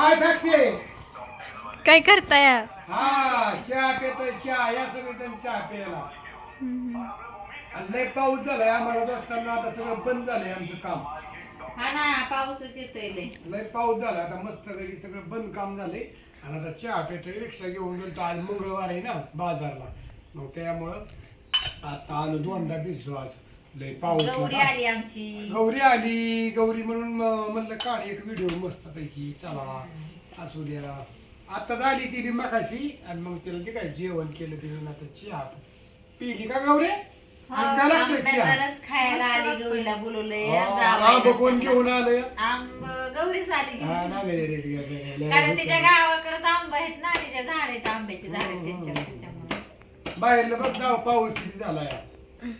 काय साक्षी? काय करताय? हा चहा पितोय चहा. या सगळीजण चहा प्यायला. आणि लय पाऊस झालाय आम्हाला बसताना. आता सगळं बंद झालंय आमचं काम. हा ना पाऊसच येतोय लय. लय पाऊस झाला. आता मस्त पैकी सगळं बंद काम झाले आणि आता चहा पितोय रिक्षा घेऊन गेलो आज मंगळवार आहे ना बाजारला. मग त्यामुळं आता आलो दोनदा भिजलो आज. लय पाऊस गौरी होता. आली आमची. गौरी आली. गौरी म्हणून म- म्हणलं काढ एक व्हिडिओ मस्त पैकी. चला असू द्या. आता झाली ती बी मगाशी आणि मग तिला ते काय जेवण केलं तिने आता चहा. पिली का गौरी? आज काय लागतंय चहा? आंब्याचा रस खायला आली गौरीला बोलवलंय. हा, आंब कोण घेऊन आलं? आंब गौरीच आली हा ना रे, रे, रे, रे, रे, कारण रे, तिच्या रे. गावाकडेच आंबा आहेत ना तिच्या झाड आहेत आंब्याची झाड आहेत त्यांच्या त्याच्यामुळे. बाहेरलं बघ जाऊ पाऊस किती झालाय.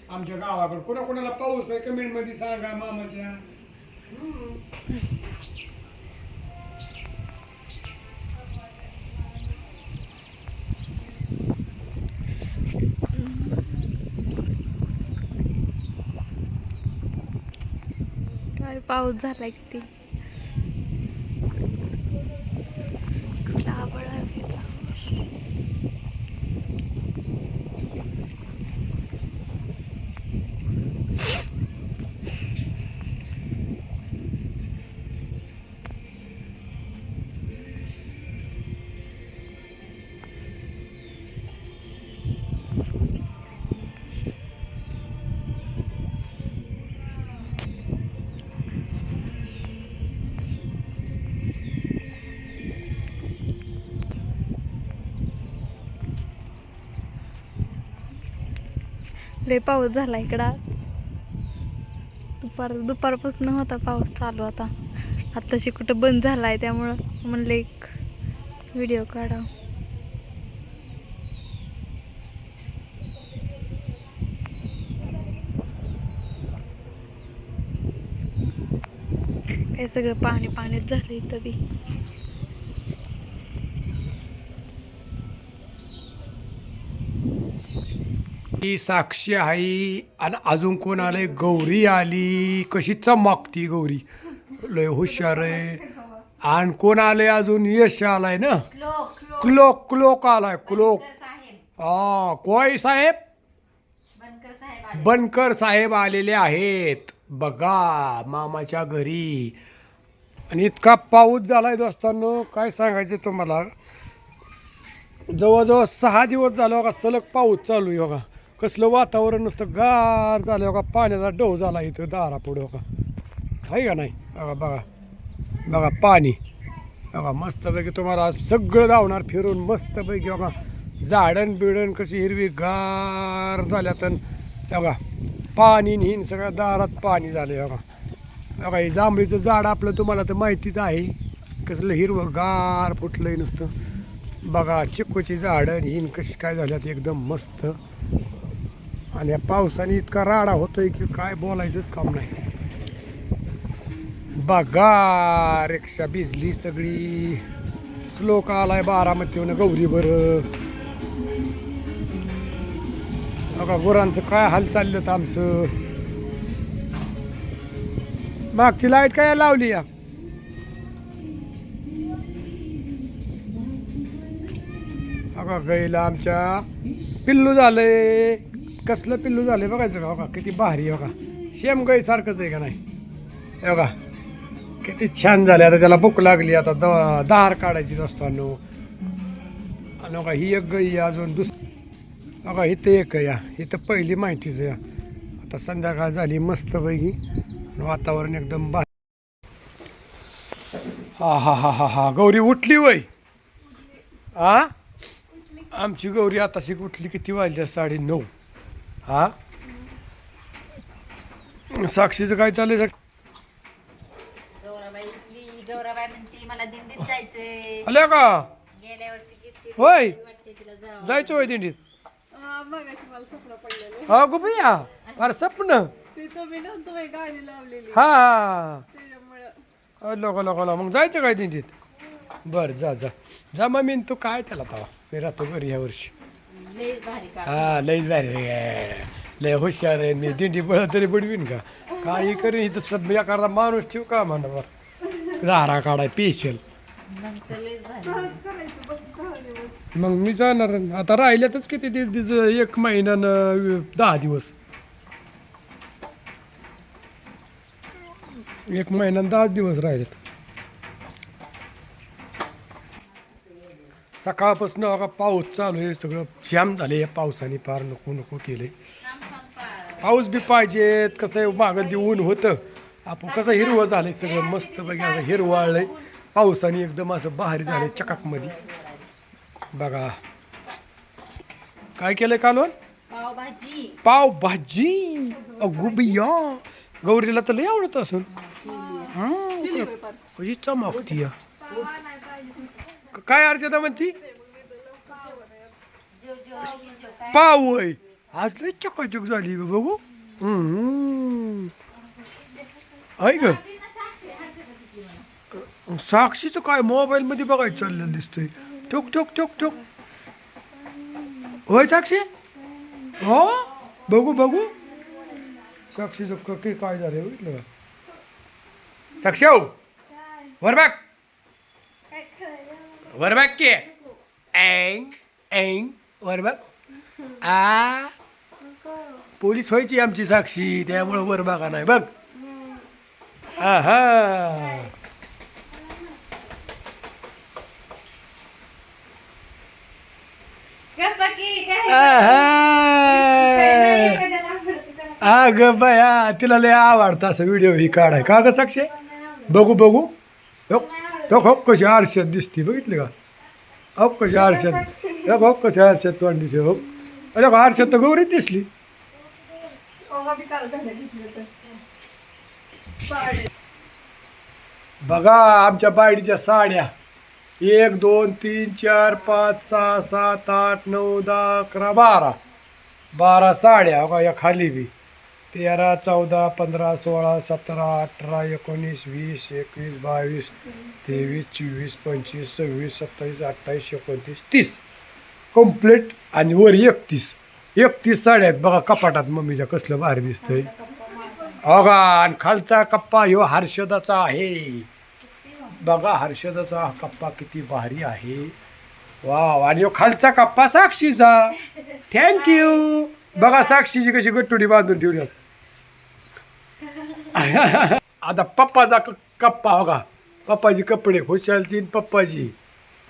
आमच्या गावाकडे कुणा कुणाला पाऊस आहे कमेंटमध्ये सांगा मामाच्या. पाऊस झाला किती? लय पाऊस झाला इकडा. दुपार दुपारपासून होता पाऊस चालू आता. आत्ताशी कुठं बंद झाला आहे त्यामुळं म्हणलं एक व्हिडिओ काढा काय सगळं पाणी पाणीच झालं इथं बी. ही साक्षी आहे आणि अजून कोण आलंय गौरी आली? कशी चमकती गौरी? लय हुशार आहे. आणि कोण आलंय अजून यश आलाय ना? क्लोक क्लोक आलाय क्लोक. हा कोय साहेब? बनकर साहेब आलेले आहेत. बघा मामाच्या घरी. आणि इतका पाऊस झालाय दोस्तांनो. काय सांगायचं तुम्हाला? जवळजवळ सहा दिवस झालो बघा सलग पाऊस चालू आहे बघा. कसलं वातावरण नुसतं गार झालं बघा पाण्याचा डोह झाला इथं दारा पुढं बघा. आहे का नाही? बघा बघा. बघा पाणी. बघा मस्तपैकी तुम्हाला सगळं धावणार फिरून मस्तपैकी बघा. झाडण बिडण कशी हिरवी गार झाल्यात अन बघा पाणी न हिन सगळ्या दारात पाणी झालं बघा. बघा हे जांभळीचं झाड आपलं तुम्हाला तर माहितीच आहे. कसलं हिरवं गार फुटलंय नुसतं. बघा चिक्कूची झाडं हिन कशी काय झाल्यात एकदम मस्त. आणि या पावसाने इतका राडा होतोय की काय बोलायचंच काम नाही. बघा रिक्षा भिजली सगळी. श्लोक आलाय बारामतीहून गौरी बरं. बघा गुरांचं काय हाल चाललं आमचं. मागची लाइट काय लावली या? अगं गैला आमच्या पिल्लू झालंय. कसलं पिल्लू झालं बघायचं का? हो बघा किती भारी हो आहे बघा शेम गाई सारखंच आहे का नाही? हो हे बघा किती छान झाले आता त्याला भूक लागली. आता द दार काढायची असताना आणि बघा ही एक गई आहे अजून दुस बघा इथं एक या. इथं पहिली माहितीच आहे आता संध्याकाळ झाली मस्त पैकी. वातावरण एकदम बा हा हा हा हा हा. गौरी उठली वय? आ? आमची गौरी आताशी उठली किती वाजली? साडे नऊ. हा? साक्षीचं काय चाललंय साक्षी? गौराबाई उठली गौराबाई म्हणती मला दिंडीत जायचंय. आल्या का? गेल्या वर्षी किती होय? वाटते तिला जावं. जायचं होय दिंडीत? हा गुपिया? फार स्वप्न. हा. लोक लोक मग जायचं काय दिंडीत? बर जा जा. जा मग मी तू काय त्याला तवा? मी राहतो घरी ह्या वर्षी. हा लय भारी. लय हुशार आहे. मी दिंडी बळ तरी बुडवीन का? काही करीन इथं सब एखादा माणूस ठेवू का म्हणा दारा काढाय पेशल. मग मी जाणार. आता राहिल्यातच किती दिवस दिवस एक महिन्यानं दहा दिवस. एक महिन्यानं दहा दिवस राहिलेत. सकाळपासून बघा पाऊस चालू आहे सगळं जाम झाले या पावसाने फार नको नको केले पाऊस बी पाहिजेत कसं आहे मागं देऊन होतं. आपण कसं हिरवं झालंय सगळं मस्त बघा असं हिरवाळलंय. पावसाने एकदम असं भारी झालंय चकाकमध्ये बघा. काय केलंय कालवण? पाव भाजी गुबिया गौरीला तर लय आवडत असून. चमकती या. काय अर्चना म्हणती? पाव होय आज लय चकाचक झाली ग बघू. हम्म. आहे ग. साक्षीचं काय मोबाईल मध्ये बघायचं चाललेलं दिसतंय. ठोक ठोक ठोक ठोक. होय साक्षी? हो? बघू बघू. साक्षीचं क- की काय झालं बघितलं का? साक्षी हो. वर बघ. वर बघ की. एंग एंग वर बघ. आ. पोलीस व्हायची आमची साक्षी त्यामुळं वर बघा नाही. बघ. आहा. आहा. अग बया तिला लय आवडतं असं व्हिडिओ ही काढाय. का ग साक्षी? बघू बघू. हो. तो हो कशी आरशात दिसते बघितली का? हो कशी आरशात हो हो कशी आरशात तोंड दिसते हो? अरे आरशात तर गौरीच दिसली. बघा आमच्या बायडीच्या साड्या. एक दोन तीन चार पाच सहा सात आठ नऊ दहा अकरा बारा. बारा साड्या बघा या खाली बी. तेरा चौदा पंधरा सोळा सतरा अठरा एकोणीस वीस एकवीस बावीस तेवीस चोवीस पंचवीस सव्वीस सत्तावीस अठ्ठावीस एकोणतीस तीस. कंप्लीट आणि वर एकतीस. एकतीस साड्या आहेत. बघा कपाटात मम्मीच्या कसलं भारी दिसतंय. अगा आणि खालचा कप्पा ह्यो हर्षदाचा आहे. बघा हर्षदाचा हा कप्पा किती भारी आहे. वाव आणि ह्यो खालचा कप्पा साक्षीचा. थँक्यू बघा साक्षीची कशी गट्टुडी बांधून ठेवली. आता पप्पाचा क- कप्पा बघा. पप्पाची कपडे खुशालची आणि पप्पाची.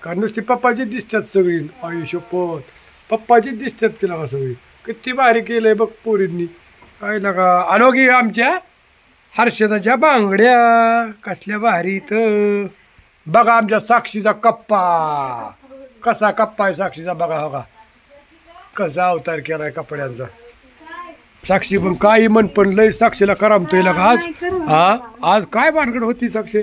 का नुसती पप्पाची दिसतात सगळी आयुष्यपोत पप्पाची दिसतात तिला का सगळी. किती भारी केलंय बघ पोरींनी. काय नका अनोगी आमच्या हर्षदाच्या बांगड्या. कसल्या भारी तर बघा आमच्या साक्षीचा कप्पा. कसा कप्पा आहे साक्षीचा बघा हो का कसा अवतार केलाय कपड्यांचा. साक्षी पण काही म्हण पण लय साक्षीला करामतोय का आज. हा? आज काय भानगड होती साक्षी?